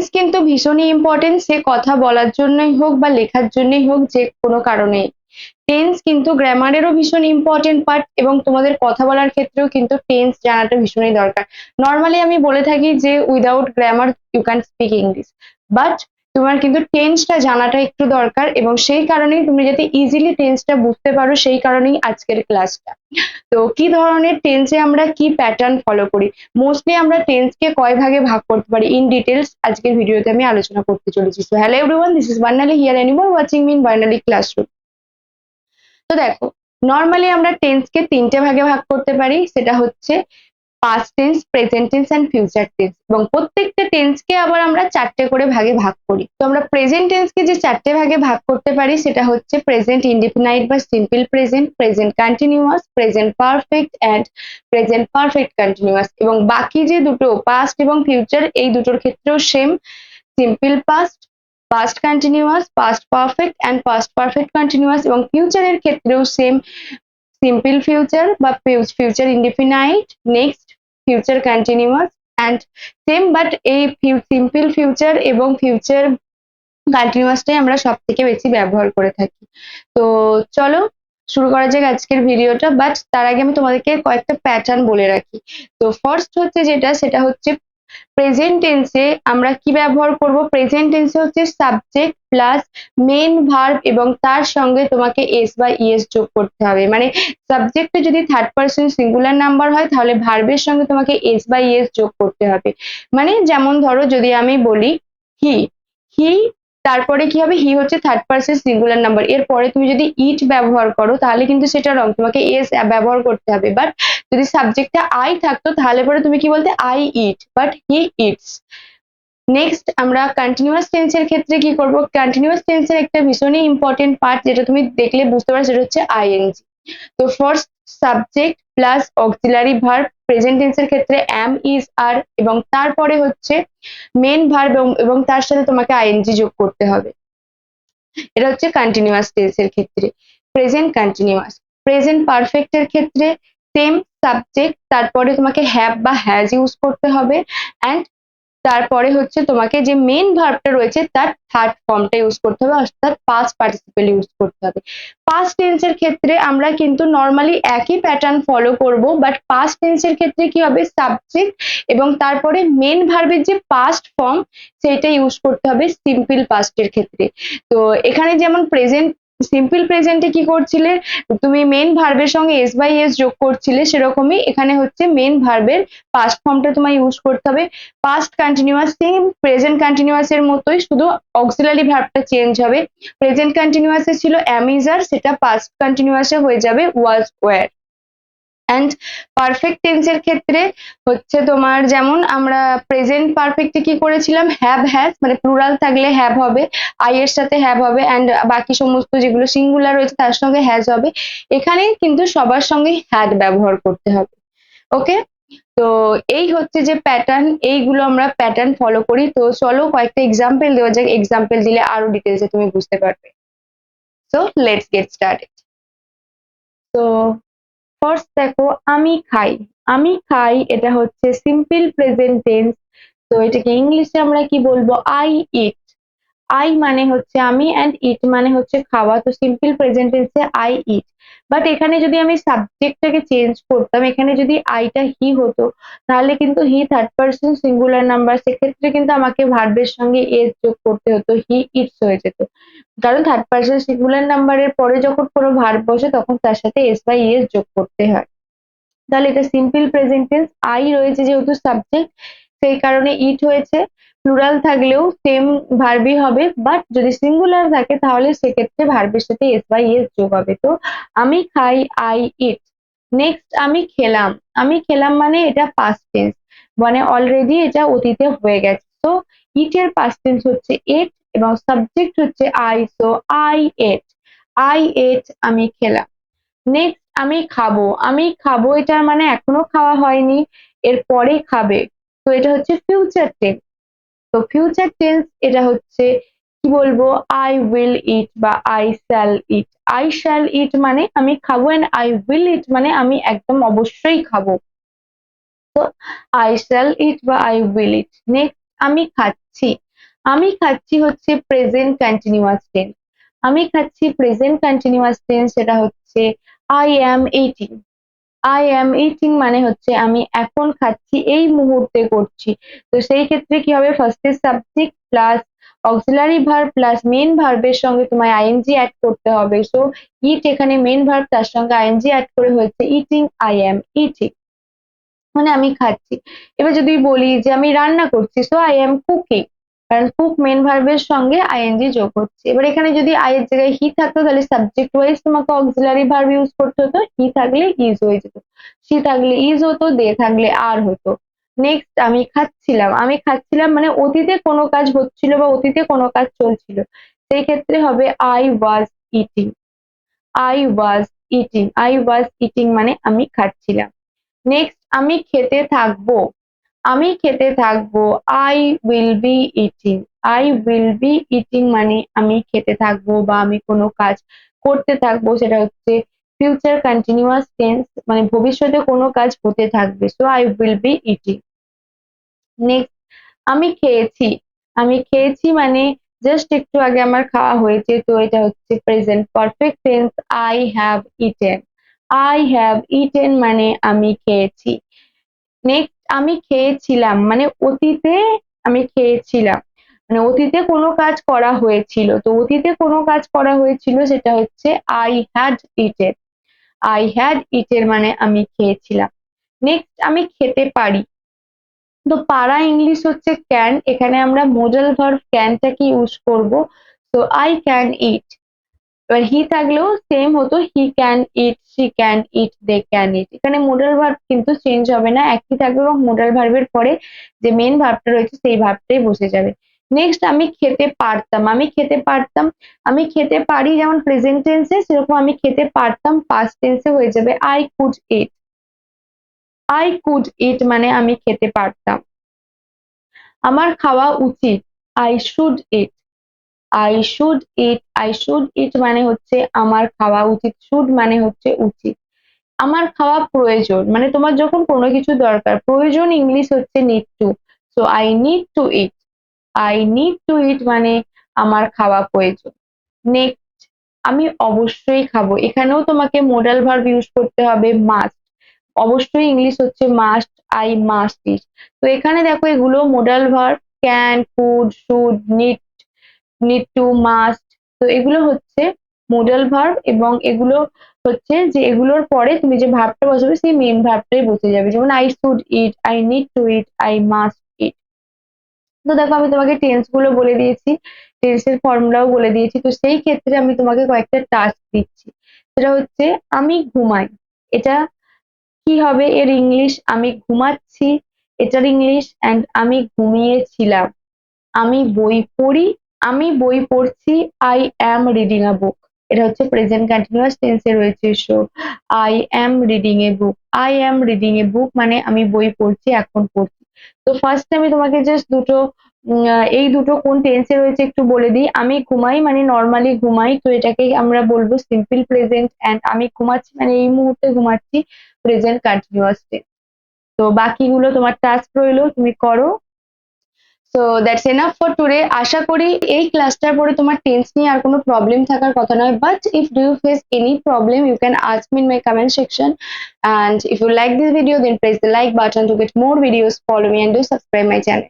Tense কিন্তু ভীষণই important সে কথা বলার জন্যই হোক বা লেখার জন্যই হোক যে কোনো কারণেই। টেন্স কিন্তু গ্রামারেরও ভীষণ ইম্পর্টেন্ট পার্ট এবং তোমাদের কথা বলার ক্ষেত্রেও কিন্তু টেন্স জানাটা ভীষণই দরকার। নর্মালি আমি বলে থাকি যে without grammar you can speak English but তোমার কিন্তু টেন্সটা জানাটা একটু দরকার এবং সেই কারণেই তুমি যাতে ইজিলি টেন্সটা বুঝতে পারো, সেই কারণেই আজকের ক্লাসটা তো কি ধরনের টেন্সে আমরা কি প্যাটার্ন ফলো করি? মোস্টলি আমরা টেন্সকে কয় ভাগে ভাগ করতে পারি? ইন ডিটেলস আজকের ভিডিওতে আমি আলোচনা করতে চলেছি। So hello everyone this is Barnali here anymore watching mean Barnali classroom তো দেখো নর্মালি আমরা টেন্সকে তিনটে ভাগে ভাগ করতে পারি, সেটা হচ্ছে past tense present tense and future tense এবং প্রত্যেকটা টেন্সকে আবার আমরা চারটে করে ভাগে ভাগ করি। তো আমরা প্রেজেন্ট টেন্সকে যে চারটে ভাগে ভাগ করতে পারি, সেটা হচ্ছে প্রেজেন্ট ইনডিফিনাইট বা simple present present continuous present perfect and present perfect continuous এবং বাকি যে দুটো পাস্ট এবং ফিউচার এই দুটোর ক্ষেত্রেও same simple past past continuous past perfect and past perfect continuous এবং ফিউচারের ক্ষেত্রেও সেম সিম্পল ফিউচার বা future indefinite next future continuous and same but এই সিম্পল ফিউচার এবং ফিউচার কন্টিনিউয়াসটাই আমরা সব থেকে বেশি ব্যবহার করে থাকি। তো চলো, শুরু করা যাক আজকের ভিডিওটা বাট তার আগে আমি তোমাদেরকে কয়েকটা প্যাটার্ন বলে রাখি। তো ফার্স্ট হচ্ছে যেটা, সেটা হচ্ছে প্রেজেন্ট টেন্সে আমরা কি ব্যবহার করব? প্রেজেন্ট টেন্সে হচ্ছে সাবজেক্ট প্লাস মেন ভার্ব এবং তার সঙ্গে তোমাকে এস বা ইএস যোগ করতে হবে। মানে সাবজেক্টে যদি থার্ড পার্সন সিঙ্গুলার নাম্বার হয়, তাহলে ভার্বের সঙ্গে তোমাকে এস বা ইএস যোগ করতে হবে। মানে যেমন ধরো যদি আমি বলি হি হি তারপরে কি হবে? হি হচ্ছে থার্ড পার্সন সিঙ্গুলার নাম্বার এরপরে তুমি যদি ইট ব্যবহার করো, তাহলে কিন্তু সেটা রং তোমাকে এস ব্যবহার করতে হবে। বাট যদি সাবজেক্টটা আই থাকতো, তাহলে পরে তুমি কি বলতে? I eat but he eats next আমরা কন্টিনিউয়াস টেন্সের ক্ষেত্রে কি করব? কন্টিনিউয়াস টেন্সের একটা ভীষণই ইম্পর্টেন্ট পার্ট যেটা তুমি দেখলে বুঝতে পারো, সেটা হচ্ছে আইএনজি তো first subject plus auxiliary verb present টেন্সের ক্ষেত্রে অ্যাম ইজ আর এবং তারপরে হচ্ছে মেন ভার্ব এবং তার সাথে তোমাকে আইএনজি যোগ করতে হবে। এটা হচ্ছে কন্টিনিউয়াস টেন্সের ক্ষেত্রে। প্রেজেন্ট কন্টিনিউয়াস প্রেজেন্ট পারফেক্টের ক্ষেত্রে সেম সাবজেক্ট তারপরে তোমাকে হ্যাভ বা হ্যাজ ইউজ করতে হবে অ্যান্ড তারপরে হচ্ছে তোমাকে যে মেন ভার্বটা রয়েছে, তার থার্ড ফর্মটা ইউজ করতে হবে, অর্থাৎ পাস্ট পার্টিসিপেল ইউজ করতে হবে। পাস্ট টেন্সের ক্ষেত্রে আমরা কিন্তু নর্মালি একই প্যাটার্ন ফলো করব বাট পাস্ট টেন্সের ক্ষেত্রে কি হবে? সাবজেক্ট এবং তারপরে মেন ভার্বের যে পাস্ট ফর্ম সেটা ইউজ করতে হবে সিম্পল পাস্টের ক্ষেত্রে। তো এখানে যেমন প্রেজেন্ট সিম্পল প্রেজেন্টে কি করছিলে? তুমি মেন ভার্বের সঙ্গে এস বাই এস যোগ করছিলে সেরকমই। এখানে হচ্ছে মেন ভার্বের পাস্ট ফর্মটা তোমায় ইউজ করতে হবে। Past continuous same present continuous এর মতোই। শুধু অক্সিলারি ভার্বটা চেঞ্জ হবে। প্রেজেন্ট কন্টিনিউয়াসে ছিল অ্যামিজার সেটা পাস্ট কন্টিনিউয়াসে হয়ে যাবে ওয়াজ ওয়ার অ্যান্ড পারফেক্ট টেন্সের ক্ষেত্রে হচ্ছে তোমার যেমন আমরা প্রেজেন্ট পারফেক্টে কি করেছিলাম? হ্যাভ হ্যাজ মানে প্লুরাল থাকলে হ্যাভ হবে আই এর সাথে হ্যাভ হবে অ্যান্ড বাকি সমস্ত যেগুলো সিঙ্গুলার রয়েছে তার সঙ্গে হ্যাজ হবে। এখানে কিন্তু সবার সঙ্গে হ্যাড ব্যবহার করতে হবে। ওকে তো এই হচ্ছে যে প্যাটার্ন এইগুলো আমরা প্যাটার্ন ফলো করি। তো চলো কয়েকটা এক্সাম্পল দেওয়া যাক। এক্সাম্পল দিলে আরও ডিটেলসে তুমি বুঝতে পারবে। সো লেটস গেট স্টার্টেড তো ফার্স্ট দেখো, আমি খাই। আমি খাই, এটা হচ্ছে সিম্পল প্রেজেন্ট টেন্স তো এটাকে ইংলিশে আমরা কি বলব? আই ইট আই মানে হচ্ছে আমি অ্যান্ড ইট মানে হচ্ছে খাওয়া। তো সিম্পল প্রেজেন্ট টেন্সে আই ইট বাট এখানে যদি আমি সাবজেক্টটাকে চেঞ্জ করতাম, এখানে যদি আইটা হি হতো, তাহলে কিন্তু he third person singular number সেক্ষেত্রে কিন্তু আমাকে ভার্বের সঙ্গে এস যোগ করতে হতো হি ইটস হয়ে যেত। কারণ থার্ড পার্সন সিঙ্গুলার নাম্বারের পরে যখন কোনো ভার্ব বসে, তখন তার সাথে এস বাই এস যোগ করতে হয়। তাহলে এটা সিম্পল প্রেজেন্ট টেন্স আই রয়েছে যেহেতু সাবজেক্ট সেই কারণে ইট হয়েছে। প্লুরাল থাকলেও সেম ভার্বই হবে বাট যদি সিঙ্গুলার থাকে তাহলে সেক্ষেত্রে ভার্বের সাথে এস বাই এস যোগ হবে। তো আমি খাই আই ইট নেক্সট আমি খেলাম। আমি খেলাম মানে এটা পাস্ট টেন্স মানে অলরেডি এটা অতীতে হয়ে গেছে। তো ইটের পাস্ট টেন্স হচ্ছে এট এবং সাবজেক্ট হচ্ছে I so I ate I ate আমি খেলাম। নেক্সট আমি খাব। আমি খাব এটার মানে এখনও খাওয়া হয়নি এর পরে খাবে। তো এটা হচ্ছে ফিউচার টেন্স তো ফিউচার টেন্স এটা হচ্ছে কি বলব? আই উইল ইট বা I shall eat I shall eat মানে আমি খাব এন্ড আই উইল ইট মানে আমি একদম অবশ্যই খাব। তো আই শ্যাল ইট বা আই উইল ইট নেক্সট আমি খাচ্ছি। আমি খাচ্ছি হচ্ছে প্রেজেন্ট কন্টিনিউয়াস টেন্স আমি খাচ্ছি প্রেজেন্ট কন্টিনিউয়াস টেন্স সেটা হচ্ছে I am eating I am eating মানে হচ্ছে আমি এখন খাচ্ছি, এই মুহূর্তে করছি। তো সেই ক্ষেত্রে কি হবে? ফার্স্টে subject plus auxiliary verb plus main ভার্বের সঙ্গে তোমায় আইএনজি অ্যাড করতে হবে। সো ইট এখানে মেন ভার্ব তার সঙ্গে আইএনজি অ্যাড করে হয়েছে ইটিং আই অ্যাম ইটিং মানে আমি খাচ্ছি। এবার যদি বলি যে আমি রান্না করছি সো আই অ্যাম কুকিং কারণ কুক মেন ভার্বের সঙ্গে আইএনজি যোগ হচ্ছে। এবার এখানে যদি আই এর জায়গায় হি থাকতো, তাহলে সাবজেক্ট ওয়াইজ তোমাকে অক্সিলারি ভার্ব ইউজ করতে হতো। হি থাকলে ইজ হয়ে যেত। সি থাকলে ইজ হতো দে থাকলে আর হতো। নেক্সট আমি খাচ্ছিলাম। আমি খাচ্ছিলাম মানে অতীতে কোনো কাজ হচ্ছিল বা অতীতে কোনো কাজ চলছিল। সেই ক্ষেত্রে হবে I was eating I was eating I was eating মানে আমি খাচ্ছিলাম। নেক্সট আমি খেতে থাকব। আমি খেতে থাকব। I will be eating I will be eating মানে আমি খেতে থাকব বা আমি কোনো কাজ করতে থাকব, সেটা হচ্ছে ফিউচার কন্টিনিউয়াস টেন্স মানে ভবিষ্যতে কোনো কাজ হতে থাকবে। So I will be eating next আমি খেয়েছি। আমি খেয়েছি মানে জাস্ট একটু আগে আমার খাওয়া হয়েছে, তো এটা হচ্ছে present perfect tense I have eaten I have eaten মানে আমি খেয়েছি। নেক্সট আমি খেয়েছিলাম মানে অতীতে আমি খেয়েছিলাম। মানে অতীতে কোনো কাজ করা হয়েছিল, তো অতীতে কোনো কাজ করা হয়েছিল সেটা হচ্ছে I had eaten I had eaten মানে আমি খেয়েছিলাম। নেক্সট আমি খেতে পারি। তো পারা ইংলিশ হচ্ছে ক্যান এখানে আমরা মোডাল ভার্ব ক্যানটাকে ইউজ করব। তো আই ক্যান ইট এবার হি থাকলেও সেম হতো he can eat she can eat they can eat এখানে মোডাল ভার্ব কিন্তু চেঞ্জ হবে না, একই থাকবে এবং মোডাল ভার্বের পরে যে মেন ভাবটা রয়েছে সেই ভাবটাই বসে যাবে। নেক্সট আমি খেতে পারতাম, আমি খেতে পারতাম, আমি খেতে পারি যেমন প্রেজেন্ট টেন্সে সেরকম আমি খেতে পারতাম পাস্ট টেন্সে হয়ে যাবে I could eat I could eat মানে আমি খেতে পারতাম। আমার খাওয়া উচিত I should eat I should eat I should eat মানে হচ্ছে আমার খাওয়া উচিত শুড মানে হচ্ছে উচিত। আমার খাওয়া প্রয়োজন মানে তোমার যখন কোনো কিছু দরকার, প্রয়োজন ইংলিশ হচ্ছে need to so I need to eat I need to eat মানে আমার খাওয়া প্রয়োজন। নেক্সট আমি অবশ্যই খাব। এখানেও তোমাকে মোডাল ভার্ব ইউজ করতে হবে মাস্ট অবশ্যই ইংলিশ হচ্ছে মাস্ট আই মাস্ট ইট তো এখানে দেখো এগুলো modal verb can could should need need to must তো এগুলো হচ্ছে মোডাল ভার্ব এবং এগুলো হচ্ছে যে এগুলোর পরে তুমি যে ভাবটা বসাবে সেই মেন ভাবটাই বসে যাবে। যেমন I should eat I need to eat I must eat তো দেখো আমি তোমাকে টেন্সগুলো বলে দিয়েছি টেন্সের ফর্মুলাও বলে দিয়েছি। তো সেই ক্ষেত্রে আমি তোমাকে কয়েকটা টাস্ক দিচ্ছি। সেটা হচ্ছে আমি ঘুমাই। এটা কি হবে? এর ইংলিশ আমি ঘুমাচ্ছি। এটার ইংলিশ অ্যান্ড আমি ঘুমিয়েছিলাম। আমি বই পড়ি আমি বই পড়ছি আই অ্যাম রিডিং আ বুক এটা হচ্ছে প্রেজেন্ট কন্টিনিউয়াস টেন্সে রয়েছে so I am reading a book I am reading a book মানে আমি বই পড়ছি, এখন পড়ছি। তো ফার্স্ট আমি তোমাকে জাস্ট দুটো এই দুটো কোন টেন্সে রয়েছে একটু বলে দিই। আমি ঘুমাই মানে নর্মালি ঘুমাই, তো এটাকে আমরা বলব সিম্পল প্রেজেন্ট অ্যান্ড আমি ঘুমাচ্ছি মানে এই মুহূর্তে ঘুমাচ্ছি প্রেজেন্ট কন্টিনিউয়াস টেন্স তো বাকিগুলো তোমার টাস্ক রইল, তুমি করো। So that's enough for today আশা করি এই ক্লাসটার পরে তোমার টেন্স নিয়ে আর কোনো প্রবলেম থাকার কথা নয় but if do you face any problem you can ask me in my comment section and if you like this video then press the like button to get more videos follow me and do subscribe my channel